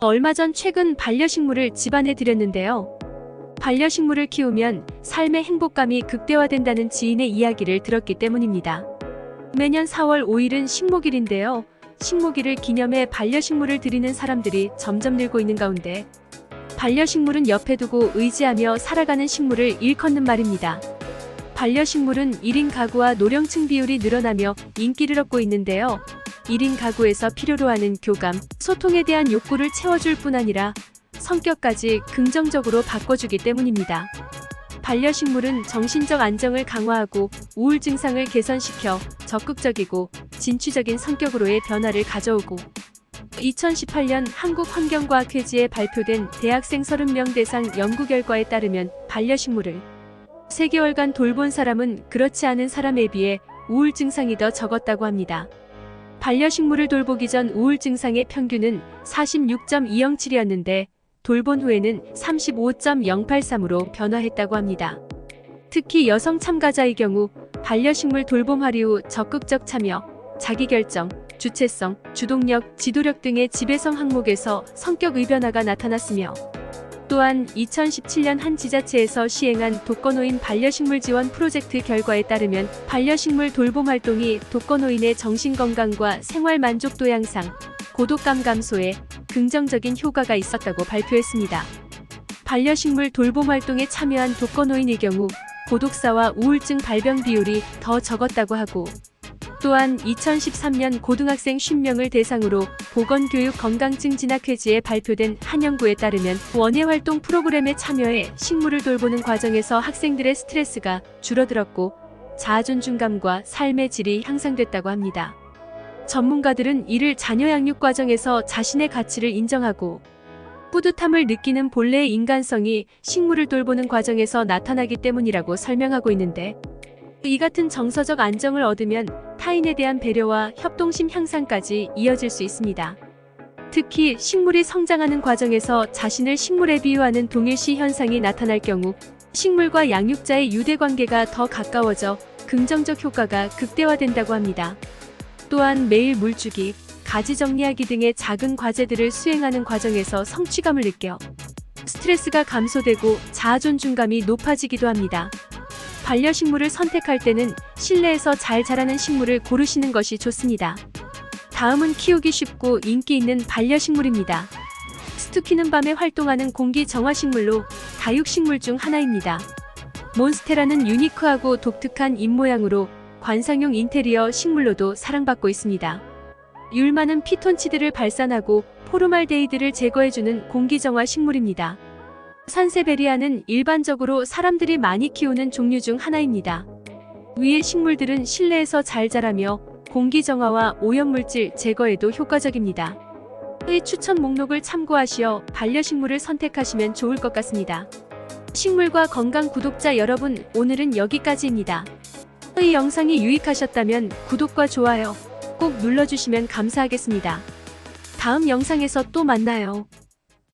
얼마 전 최근 반려식물을 집안에 들였는데요. 반려식물을 키우면 삶의 행복감이 극대화된다는 지인의 이야기를 들었기 때문입니다. 매년 4월 5일은 식목일인데요. 식목일을 기념해 반려식물을 드리는 사람들이 점점 늘고 있는 가운데 반려식물은 옆에 두고 의지하며 살아가는 식물을 일컫는 말입니다. 반려식물은 1인 가구와 노령층 비율이 늘어나며 인기를 얻고 있는데요. 1인 가구에서 필요로 하는 교감, 소통에 대한 욕구를 채워줄 뿐 아니라 성격까지 긍정적으로 바꿔주기 때문입니다. 반려식물은 정신적 안정을 강화하고 우울 증상을 개선시켜 적극적이고 진취적인 성격으로의 변화를 가져오고 2018년 한국환경과학회지에 발표된 대학생 30명 대상 연구 결과에 따르면 반려식물을 3개월간 돌본 사람은 그렇지 않은 사람에 비해 우울 증상이 더 적었다고 합니다. 반려식물을 돌보기 전 우울 증상의 평균은 46.207이었는데 돌본 후에는 35.083으로 변화했다고 합니다. 특히 여성 참가자의 경우 반려식물 돌봄 하리 후 적극적 참여, 자기결정, 주체성, 주동력, 지도력 등의 지배성 항목에서 성격 의 변화가 나타났으며 또한 2017년 한 지자체에서 시행한 독거노인 반려식물 지원 프로젝트 결과에 따르면 반려식물 돌봄 활동이 독거노인의 정신건강과 생활 만족도 향상, 고독감 감소에 긍정적인 효과가 있었다고 발표했습니다. 반려식물 돌봄 활동에 참여한 독거노인의 경우 고독사와 우울증 발병 비율이 더 적었다고 하고 또한 2013년 고등학생 50명을 대상으로 보건교육 건강증 진학회지에 발표된 한 연구에 따르면 원예활동 프로그램에 참여해 식물을 돌보는 과정에서 학생들의 스트레스가 줄어들었고 자아존중감과 삶의 질이 향상됐다고 합니다. 전문가들은 이를 자녀 양육 과정에서 자신의 가치를 인정하고 뿌듯함을 느끼는 본래의 인간성이 식물을 돌보는 과정에서 나타나기 때문이라고 설명하고 있는데 이 같은 정서적 안정을 얻으면 타인에 대한 배려와 협동심 향상까지 이어질 수 있습니다. 특히 식물이 성장하는 과정에서 자신을 식물에 비유하는 동일시 현상이 나타날 경우 식물과 양육자의 유대 관계가 더 가까워져 긍정적 효과가 극대화된다고 합니다. 또한 매일 물주기, 가지 정리하기 등의 작은 과제들을 수행하는 과정에서 성취감을 느껴 스트레스가 감소되고 자아존중감이 높아지기도 합니다. 반려식물을 선택할 때는 실내에서 잘 자라는 식물을 고르시는 것이 좋습니다. 다음은 키우기 쉽고 인기 있는 반려식물입니다. 스투키는 밤에 활동하는 공기 정화식물로 다육식물 중 하나입니다. 몬스테라는 유니크하고 독특한 잎모양으로 관상용 인테리어 식물로도 사랑받고 있습니다. 율 많은 피톤치드를 발산하고 포르말데이드를 제거해주는 공기정화 식물입니다. 산세베리아는 일반적으로 사람들이 많이 키우는 종류 중 하나입니다. 위의 식물들은 실내에서 잘 자라며 공기 정화와 오염물질 제거에도 효과적입니다. 의 추천 목록을 참고하시어 반려식물을 선택하시면 좋을 것 같습니다. 식물과 건강 구독자 여러분, 오늘은 여기까지입니다. 이 영상이 유익하셨다면 구독과 좋아요 꼭 눌러주시면 감사하겠습니다. 다음 영상에서 또 만나요.